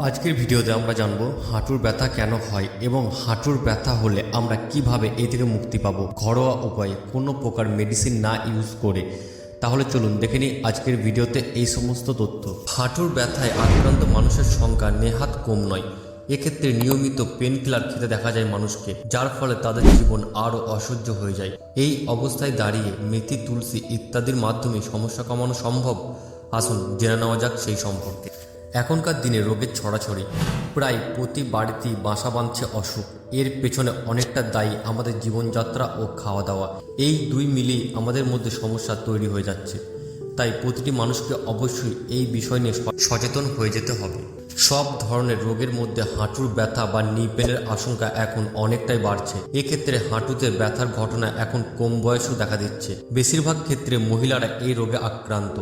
আজকের ভিডিওতে আমরা জানব হাঁটুর ব্যথা কেন হয় এবং হাঁটুর ব্যথা হলে আমরা কীভাবে এ থেকে মুক্তি পাবো। ঘরোয়া উপায়ে কোনো প্রকার মেডিসিন না ইউজ করে। তাহলে চলুন দেখে নিই আজকের ভিডিওতে এই সমস্ত তথ্য। হাঁটুর ব্যথায় আক্রান্ত মানুষের সংখ্যা নেহাত কম নয়। এক্ষেত্রে নিয়মিত পেন কিলার খেতে দেখা যায় মানুষকে, যার ফলে তাদের জীবন আরও অসহ্য হয়ে যায়। এই অবস্থায় দাঁড়িয়ে মেথি, তুলসী ইত্যাদির মাধ্যমে সমস্যা কমানো সম্ভব? আসুন জেনে নেওয়া যাক সেই সম্পর্কে। এখনকার দিনে রোগের ছড়াছড়ি। প্রায় প্রতি বাড়িতেই বাসা বাঁধছে অসুখ। এর পেছনে অনেকটা দায়ী আমাদের জীবনযাত্রা ও খাওয়া দাওয়া এই দুই মিলিয়ে আমাদের মধ্যে সমস্যা তৈরি হয়ে যাচ্ছে। তাই প্রতিটি মানুষকে অবশ্যই এই বিষয় নিয়ে সচেতন হয়ে যেতে হবে। সব ধরনের রোগের মধ্যে হাঁটুর ব্যথা বা নি পেনের আশঙ্কা এখন অনেকটাই বাড়ছে। এক্ষেত্রে হাঁটুতে ব্যথার ঘটনা এখন কম বয়সেও দেখা দিচ্ছে। বেশিরভাগ ক্ষেত্রে মহিলারা এই রোগে আক্রান্ত।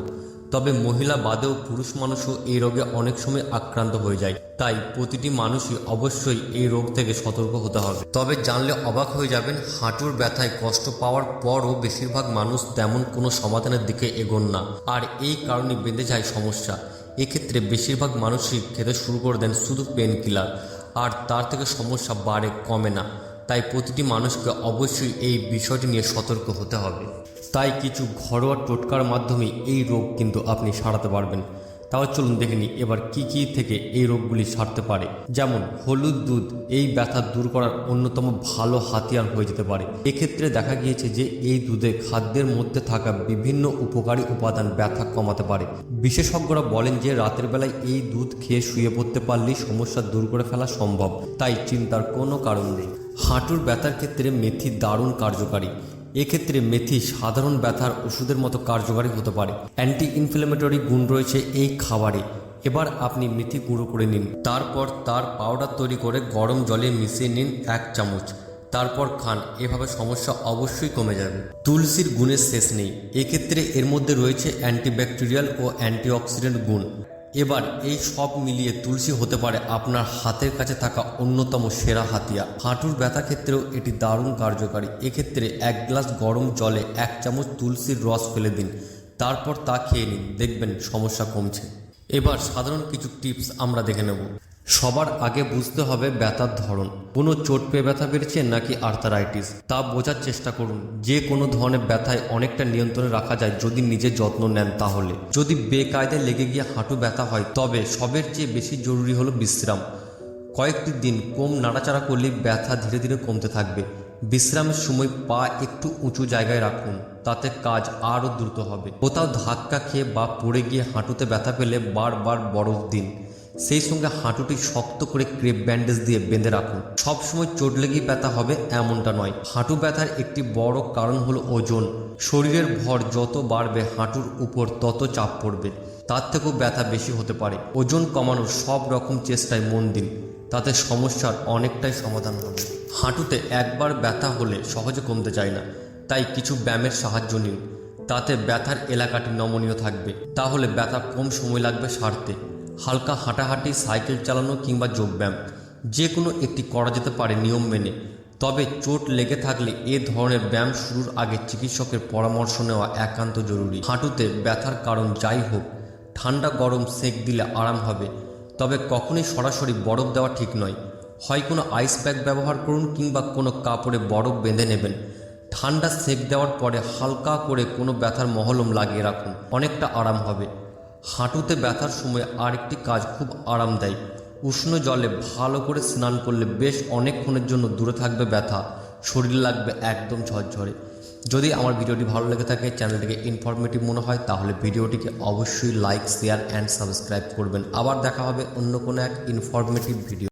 তবে মহিলা বাদেও পুরুষ মানুষও এই রোগে অনেক সময় আক্রান্ত হয়ে যায়। তাই প্রতিটি মানুষই অবশ্যই এই রোগ থেকে সতর্ক হতে হবে। তবে জানলে অবাক হয়ে যাবেন, হাঁটুর ব্যথায় কষ্ট পাওয়ার পরও বেশিরভাগ মানুষ তেমন কোনো সমাধানের দিকে এগোন না। আর এই কারণে বেঁধে যায় সমস্যা। এক্ষেত্রে বেশিরভাগ মানুষই খেতে শুরু করে দেন শুধু পেন কিলার আর তার থেকে সমস্যা বাড়ে, কমে না। তাই প্রতিটি মানুষকে অবশ্যই এই বিষয়টি নিয়ে সতর্ক হতে হবে। তাই কিছু ঘরোয়া টোটকার মাধ্যমে এই রোগ কিন্তু আপনি সারাতে পারবেন। তাহলে চলুন দেখে নিই এবার কি কি থেকে এই রোগগুলি সারতে পারে। যেমন হলুদ দুধ, এই ব্যথা দূর করার অন্যতম ভালো হাতিয়ার হয়ে যেতে পারে। এক্ষেত্রে দেখা গিয়েছে যে এই দুধে খাদ্যের মধ্যে থাকা বিভিন্ন উপকারী উপাদান ব্যথা কমাতে পারে। বিশেষজ্ঞরা বলেন যে রাতের বেলায় এই দুধ খেয়ে শুয়ে পড়তে পারলেই সমস্যা দূর করে ফেলা সম্ভব। তাই চিন্তার কোনো কারণ নেই। হাঁটুর ব্যথার ক্ষেত্রে মেথি দারুণ কার্যকারী। এক্ষেত্রে মেথি সাধারণ ব্যথার ওষুধের মতো কার্যকারী হতে পারে। অ্যান্টি ইনফ্লেমেটরি গুণ রয়েছে এই খাবারে। এবার আপনি মেথি গুঁড়ো করে নিন। তারপর তার পাউডার তৈরি করে গরম জলে মিশিয়ে নিন এক চামচ। তারপর খান। এভাবে সমস্যা অবশ্যই কমে যাবে। তুলসীর গুণের শেষ নেই। এক্ষেত্রে এর মধ্যে রয়েছে অ্যান্টিব্যাকটেরিয়াল ও অ্যান্টিঅক্সিডেন্ট গুণ। এবার এই সব মিলিয়ে তুলসী হতে পারে আপনার হাতের কাছে থাকা অন্যতম সেরা হাতিয়া হাঁটুর ব্যথা ক্ষেত্রেও এটি দারুণ কার্যকারী। এক্ষেত্রে এক গ্লাস গরম জলে এক চামচ তুলসীর রস ফেলে দিন, তারপর তা খেয়ে নিন, দেখবেন সমস্যা কমছে। এবার সাধারণ কিছু টিপস আমরা দেখে নেব। সবার আগে বুঝতে হবে ব্যথার ধরন। কোনো চোট পেয়ে ব্যথা বেড়েছে নাকি আর্থারাইটিস? তা বোঝার চেষ্টা করুন। যে কোনো ধরনের ব্যথায় অনেকটা নিয়ন্ত্রণে রাখা যায় যদি নিজের যত্ন নেন তাহলে। যদি বেকায়দায় লেগে গিয়ে হাঁটু ব্যথা হয়, তবে সবের চেয়ে বেশি জরুরি হলো বিশ্রাম। কয়েকটি দিন কম নাড়াচাড়া করলে ব্যথা ধীরে ধীরে কমতে থাকবে। বিশ্রামের সময় পা একটু উঁচু জায়গায় রাখুন, তাতে কাজ আরও দ্রুত হবে। কোথাও ধাক্কা খেয়ে বা পড়ে গিয়ে হাঁটুতে ব্যথা পেলে বারবার বরফ দিন। সেই সঙ্গে হাঁটুটি শক্ত করে ক্রেপ ব্যান্ডেজ দিয়ে বেঁধে রাখুন। সবসময় চোট লেগেই ব্যথা হবে এমনটা নয়। হাঁটু ব্যথার একটি বড় কারণ হলো ওজন। শরীরের ভর যত বাড়বে, হাঁটুর উপর তত চাপ পড়বে। তার থেকেও ব্যথা বেশি হতে পারে। ওজন কমানোর সব রকম চেষ্টায় মন দিন। তাতে সমস্যার অনেকটাই সমাধান হবে। হাঁটুতে একবার ব্যথা হলে সহজে কমতে চায় না। তাই কিছু ব্যায়ামের সাহায্য নিন। তাতে ব্যথার এলাকাটি নমনীয় থাকবে। তাহলে ব্যথা কম সময় লাগবে সারতে। হালকা হাঁটাহাঁটি, সাইকেল চালানো কিংবা যোগব্যায়াম, যে কোনো একটি করা যেতে পারে নিয়ম মেনে। তবে চোট লেগে থাকলে এ ধরনের ব্যায়াম শুরুর আগে চিকিৎসকের পরামর্শ নেওয়া একান্ত জরুরি। হাঁটুতে ব্যথার কারণ যাই হোক, ঠান্ডা গরম সেঁক দিলে আরাম হবে। তবে কখনোই সরাসরি বরফ দেওয়া ঠিক নয়। হয় কোনো আইস প্যাক ব্যবহার করুন কিংবা কোনো কাপড়ে বরফ বেঁধে নেবেন। ঠান্ডা সেঁক দেওয়ার পরে হালকা করে কোনো ব্যথার মহলম লাগিয়ে রাখুন। অনেকটা আরাম হবে। হাঁটুতে ব্যথার সময় আরেকটি কাজ খুব আরামদায়ী উষ্ণ জলে ভালো করে স্নান করলে বেশ অনেকক্ষণের জন্য দূরে থাকবে ব্যথা, শরীর লাগবে একদম ঝরঝরে। যদি আমার ভিডিওটি ভালো লেগে থাকে, চ্যানেলটিকে ইনফরমেটিভ মনে হয়, তাহলে ভিডিওটিকে অবশ্যই লাইক শেয়ার অ্যান্ড সাবস্ক্রাইব করবেন। আবার দেখা হবে অন্য কোনো এক ইনফরমেটিভ ভিডিও